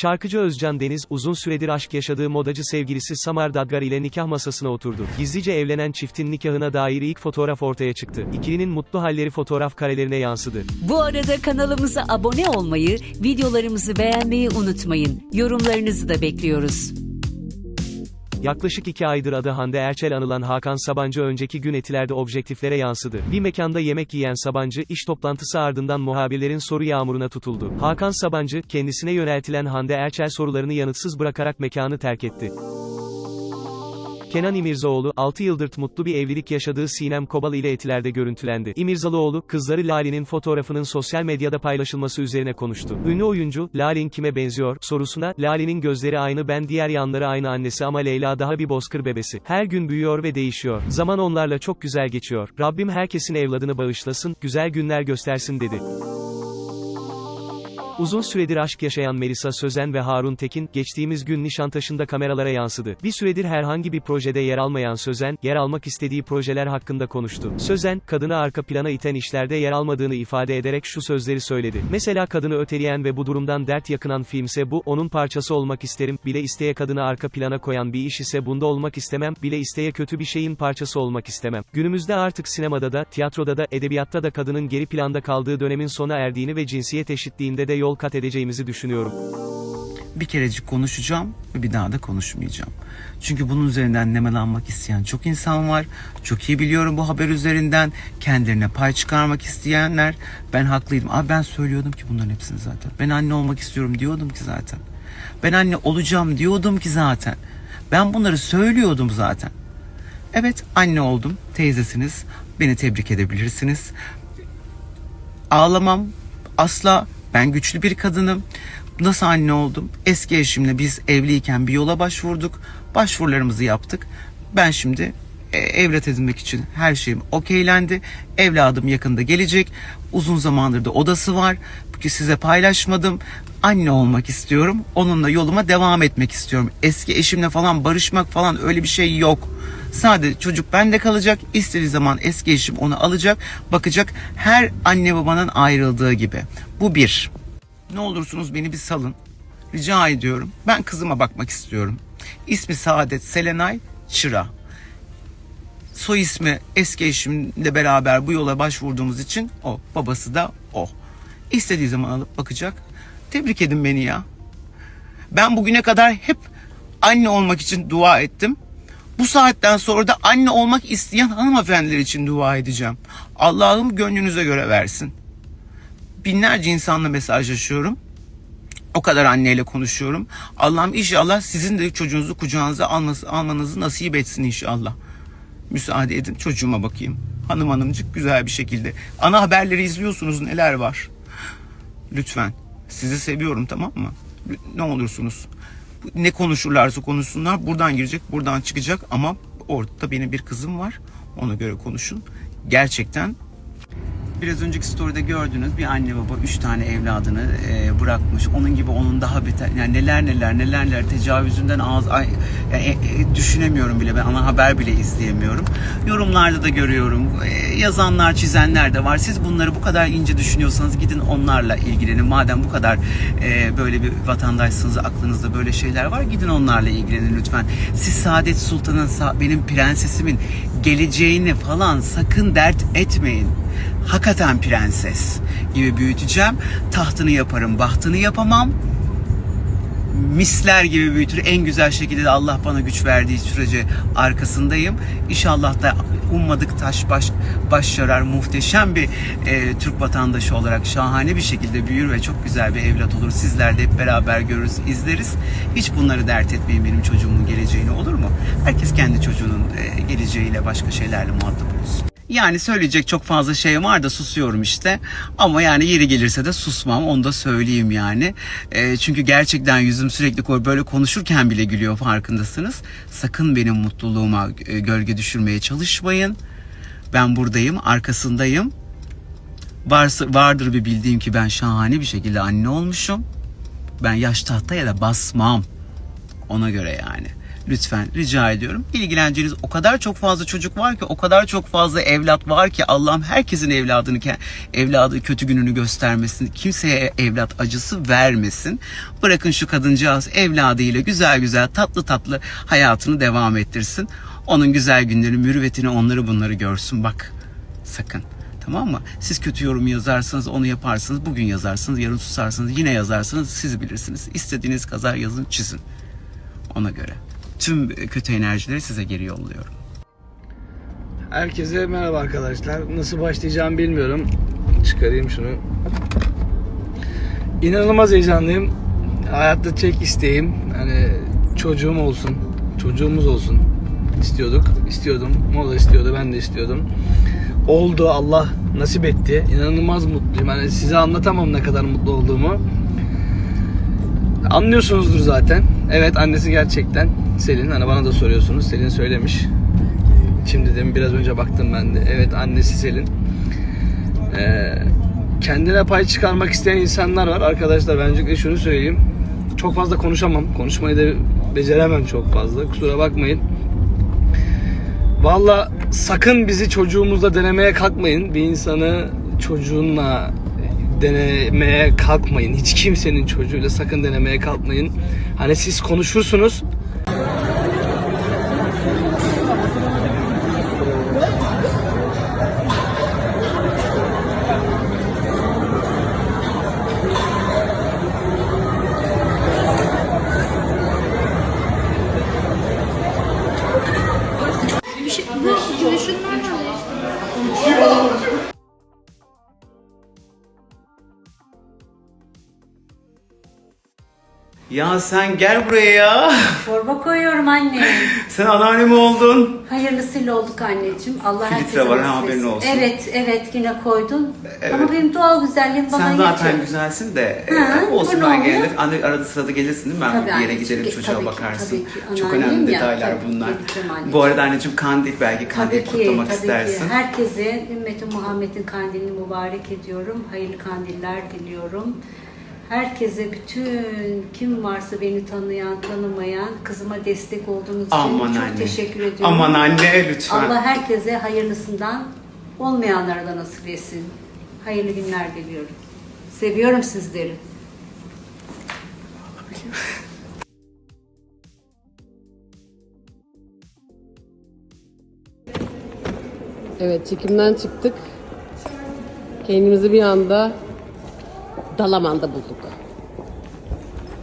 Şarkıcı Özcan Deniz, uzun süredir aşk yaşadığı modacı sevgilisi Samar Dadgar ile nikah masasına oturdu. Gizlice evlenen çiftin nikahına dair ilk fotoğraf ortaya çıktı. İkilinin mutlu halleri fotoğraf karelerine yansıdı. Bu arada kanalımıza abone olmayı, videolarımızı beğenmeyi unutmayın. Yorumlarınızı da bekliyoruz. Yaklaşık iki aydır adı Hande Erçel anılan Hakan Sabancı önceki gün etilerde objektiflere yansıdı. Bir mekanda yemek yiyen Sabancı, iş toplantısı ardından muhabirlerin soru yağmuruna tutuldu. Hakan Sabancı, kendisine yöneltilen Hande Erçel sorularını yanıtsız bırakarak mekanı terk etti. Kenan İmirzaoğlu, 6 yıldır mutlu bir evlilik yaşadığı Sinem Kobal ile etilerde görüntülendi. İmirzalıoğlu, kızları Lale'nin fotoğrafının sosyal medyada paylaşılması üzerine konuştu. Ünlü oyuncu, Lale'nin kime benziyor, sorusuna, Lale'nin gözleri aynı ben diğer yanları aynı annesi ama Leyla daha bir bozkır bebesi. Her gün büyüyor ve değişiyor. Zaman onlarla çok güzel geçiyor. Rabbim herkesin evladını bağışlasın, güzel günler göstersin dedi. Uzun süredir aşk yaşayan Melisa Sözen ve Harun Tekin, geçtiğimiz gün Nişantaşı'nda kameralara yansıdı. Bir süredir herhangi bir projede yer almayan Sözen, yer almak istediği projeler hakkında konuştu. Sözen, kadını arka plana iten işlerde yer almadığını ifade ederek şu sözleri söyledi. Mesela kadını öteleyen ve bu durumdan dert yakınan filmse bu, onun parçası olmak isterim, bile isteye kadını arka plana koyan bir iş ise bunda olmak istemem, bile isteye kötü bir şeyin parçası olmak istemem. Günümüzde artık sinemada da, tiyatroda da, edebiyatta da kadının geri planda kaldığı dönemin sona erdiğini ve cinsiyet eşitliğinde de yol kat edeceğimizi düşünüyorum. bir kerecik konuşacağım ve bir daha da konuşmayacağım. Çünkü bunun üzerinden nemalanmak isteyen çok insan var. Çok iyi biliyorum bu haber üzerinden kendilerine pay çıkarmak isteyenler. Ben haklıydım. Abi ben söylüyordum ki bunların hepsini zaten. Ben anne olmak istiyorum diyordum ki zaten. Ben anne olacağım diyordum ki zaten. Ben bunları söylüyordum zaten. Evet anne oldum. Teyzesiniz. Beni tebrik edebilirsiniz. Ağlamam. Asla. Ben güçlü bir kadınım. Nasıl anne oldum? Eski eşimle biz evliyken bir yola başvurduk. Başvurularımızı yaptık. Ben şimdi e, evlat edinmek için her şeyim okeylendi. Evladım yakında gelecek. Uzun zamandır da odası var. Çünkü size paylaşmadım. Anne olmak istiyorum. Onunla yoluma devam etmek istiyorum. Eski eşimle falan barışmak falan öyle bir şey yok. Sadece çocuk bende kalacak. İstediği zaman eski eşim onu alacak, bakacak. Her anne babanın ayrıldığı gibi. Bu bir. Ne olursunuz beni bir salın. Rica ediyorum. Ben kızıma bakmak istiyorum. İsmi Saadet Selenay Çıra. Soy ismi eski eşimle beraber bu yola başvurduğumuz için o. Babası da o. İstediği zaman alıp bakacak. Tebrik edin beni ya. Ben bugüne kadar hep anne olmak için dua ettim. Bu saatten sonra da anne olmak isteyen hanımefendiler için dua edeceğim. Allah'ım gönlünüze göre versin. Binlerce insanla mesajlaşıyorum. O kadar anneyle konuşuyorum. Allah'ım inşallah sizin de çocuğunuzu kucağınıza almanızı nasip etsin inşallah. Müsaade edin çocuğuma bakayım. Hanım hanımcık güzel bir şekilde. Ana haberleri izliyorsunuz neler var. Lütfen. Sizi seviyorum tamam mı? Ne olursunuz. Ne konuşurlarsa konuşsunlar. Buradan girecek, buradan çıkacak ama orada benim bir kızım var. Ona göre konuşun. Gerçekten Biraz önceki story'de gördünüz bir anne baba üç tane evladını e, bırakmış. Onun gibi onun daha beter yani neler neler neler neler tecavüzünden ağız ay, yani, e, e, düşünemiyorum bile ben ana haber bile izleyemiyorum. Yorumlarda da görüyorum. E, yazanlar, çizenler de var. Siz bunları bu kadar ince düşünüyorsanız gidin onlarla ilgilenin. Madem bu kadar e, böyle bir vatandaşsınız aklınızda böyle şeyler var gidin onlarla ilgilenin lütfen. Siz Saadet Sultan'ın benim prensesimin geleceğini falan sakın dert etmeyin hakikaten prenses gibi büyüteceğim. Tahtını yaparım, bahtını yapamam. Misler gibi büyütür. En güzel şekilde de Allah bana güç verdiği sürece arkasındayım. İnşallah da ummadık taş baş, baş yarar muhteşem bir e, Türk vatandaşı olarak şahane bir şekilde büyür ve çok güzel bir evlat olur. Sizler de hep beraber görürüz, izleriz. Hiç bunları dert etmeyin benim çocuğumun geleceğini olur mu? Herkes kendi çocuğunun e, geleceğiyle başka şeylerle muhatap olsun. Yani söyleyecek çok fazla şey var da susuyorum işte. Ama yani yeri gelirse de susmam onu da söyleyeyim yani. E, çünkü gerçekten yüzüm sürekli böyle konuşurken bile gülüyor farkındasınız. Sakın benim mutluluğuma e, gölge düşürmeye çalışmayın. Ben buradayım, arkasındayım. Varsa, vardır bir bildiğim ki ben şahane bir şekilde anne olmuşum. Ben yaş tahtaya da basmam. Ona göre yani. lütfen rica ediyorum. İlgileneceğiniz o kadar çok fazla çocuk var ki, o kadar çok fazla evlat var ki Allah'ım herkesin evladını evladı kötü gününü göstermesin. Kimseye evlat acısı vermesin. Bırakın şu kadıncağız evladıyla güzel güzel tatlı tatlı hayatını devam ettirsin. Onun güzel günleri, mürüvvetini onları bunları görsün bak. Sakın. Tamam mı? Siz kötü yorum yazarsınız, onu yaparsınız, bugün yazarsınız, yarın susarsınız, yine yazarsınız, siz bilirsiniz. İstediğiniz kadar yazın, çizin. Ona göre. Tüm kötü enerjileri size geri yolluyorum. Herkese merhaba arkadaşlar. Nasıl başlayacağımı bilmiyorum. Çıkarayım şunu. İnanılmaz heyecanlıyım. Hayatta tek isteğim hani çocuğum olsun. Çocuğumuz olsun. istiyorduk. istiyordum. O da istiyordu. Ben de istiyordum. Oldu. Allah nasip etti. İnanılmaz mutluyum. Hani size anlatamam ne kadar mutlu olduğumu. Anlıyorsunuzdur zaten. Evet annesi gerçekten Selin. Hani bana da soruyorsunuz. Selin söylemiş. Şimdi de biraz önce baktım ben de. Evet annesi Selin. Ee, kendine pay çıkarmak isteyen insanlar var. Arkadaşlar ben öncelikle şunu söyleyeyim. Çok fazla konuşamam. Konuşmayı da beceremem çok fazla. Kusura bakmayın. Valla sakın bizi çocuğumuzla denemeye kalkmayın. Bir insanı çocuğunla denemeye kalkmayın. Hiç kimsenin çocuğuyla sakın denemeye kalkmayın. Hani siz konuşursunuz. Ya sen gel buraya ya. Çorba koyuyorum anne. Sen anneanne mi oldun? Hayırlısıyla olduk anneciğim. Allah Filtre herkese var, ha, nasip haberin etsin. olsun. Evet, evet yine koydun. Evet. Ama benim doğal güzelliğim bana Sen zaten yetiyor. güzelsin de Hı, e, olsun bu ben ne oluyor? anne arada sırada gelirsin değil mi? Ben Tabii bir yere anneciğim, giderim ge- çocuğa tabii ki, bakarsın. tabii ki. Çok Anneanneyim önemli ya, detaylar tabii, bunlar. anneciğim. Bu arada anneciğim kandil belki kandil Tabii ki, kutlamak tabii istersin. ki. Herkese ümmeti Muhammed'in kandilini mübarek ediyorum. Hayırlı kandiller diliyorum. Herkese bütün kim varsa beni tanıyan, tanımayan kızıma destek olduğunuz için Aman çok anne. teşekkür ediyorum. Aman anne lütfen. Allah herkese hayırlısından olmayanlara da nasip etsin. Hayırlı günler diliyorum. Seviyorum sizleri. Evet çekimden çıktık. Kendimizi bir anda Dalaman'da bulduk.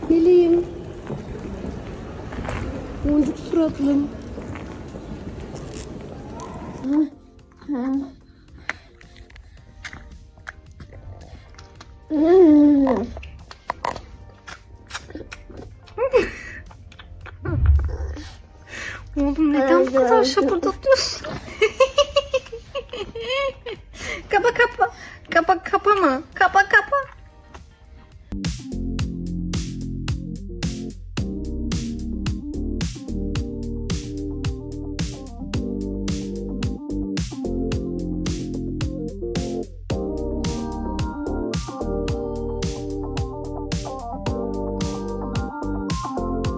Meleğim. Boncuk suratlım. Oğlum neden bu kadar şapırdatıyorsun? kapa kapa. Kapa kapama.